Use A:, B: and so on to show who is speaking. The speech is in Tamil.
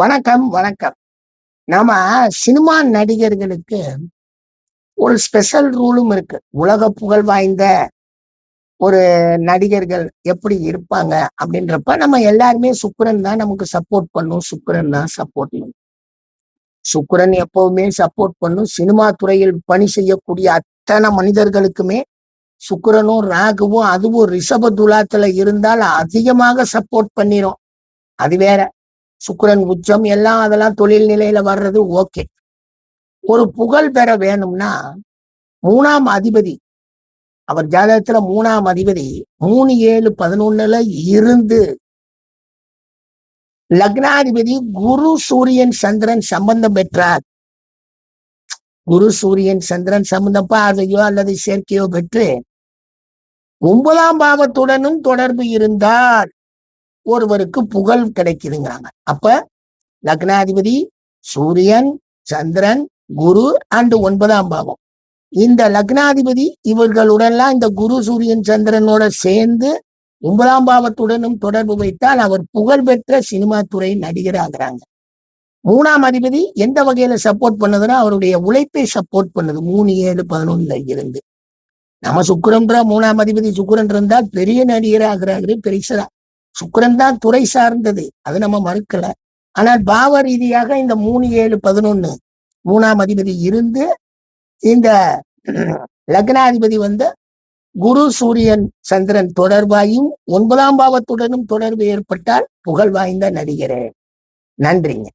A: வணக்கம் வணக்கம். நாம சினிமா நடிகர்களுக்கு ஒரு ஸ்பெஷல் ரூலும் இருக்கு. உலக புகழ் வாய்ந்த ஒரு நடிகர்கள் எப்படி இருப்பாங்க அப்படின்றப்ப நம்ம எல்லாருமே சுக்கரன் தான் நமக்கு சப்போர்ட் பண்ணும். சுக்கரன் தான் சப்போர்ட் பண்ணும். சுக்கரன் எப்பவுமே சப்போர்ட் பண்ணும். சினிமா துறையில் பணி செய்யக்கூடிய அத்தனை மனிதர்களுக்குமே சுக்கரனும் ராகுவும் அதுவும் ரிஷப துலாத்துல இருந்தால் அதிகமாக சப்போர்ட் பண்ணிரும். அது வேற. சுக்கரன் உச்சம் எல்லாம் அதெல்லாம் தொழில் நிலையில வர்றது ஓகே. ஒரு புகழ் பெற வேணும்னா மூணாம் அதிபதி அவர் ஜாதகத்துல மூணாம் அதிபதி மூணு ஏழு பதினொன்னுல இருந்து லக்னாதிபதி குரு சூரியன் சந்திரன் சம்பந்தம் பெற்றார். குரு சூரியன் சந்திரன் சம்பந்தம் பார்வையோ அல்லது சேர்க்கையோ பெற்று ஒன்பதாம் பாவத்துடனும் தொடர்பு இருந்தால் ஒருவருக்கு புகழ் கிடைக்குதுங்கிறாங்க. அப்ப லக்னாதிபதி சூரியன் சந்திரன் குரு அண்ட் ஒன்பதாம் பாவம். இந்த லக்னாதிபதி இவர்களுடன்லாம் இந்த குரு சூரியன் சந்திரனோட சேர்ந்து ஒன்பதாம் பாவத்துடனும் தொடர்பு வைத்தால் அவர் புகழ்பெற்ற சினிமா துறை நடிகராகிறாங்க மூணாம் அதிபதி எந்த வகையில சப்போர்ட் பண்ணுதுன்னா அவருடைய உழைப்பை சப்போர்ட் பண்ணுது. மூணு ஏழு பதினொன்னுல இருந்து. நம்ம சுக்கரன்ற மூணாம் அதிபதி சுக்கரன் இருந்தால் பெரிய நடிகராகிறாரு பெரிசரா சுக்கரன் தான் துறை சார்ந்தது. அது நம்ம மறுக்கல. ஆனால் பாவ ரீதியாக இந்த மூணு ஏழு பதினொன்னு மூணாம் அதிபதி இருந்து இந்த லக்னாதிபதி வந்து குரு சூரியன் சந்திரன் தொடர்பாயும் ஒன்பதாம் பாவத்துடனும் தொடர்பு ஏற்பட்டால் புகழ் வாய்ந்த நடிகரே. நன்றிங்க.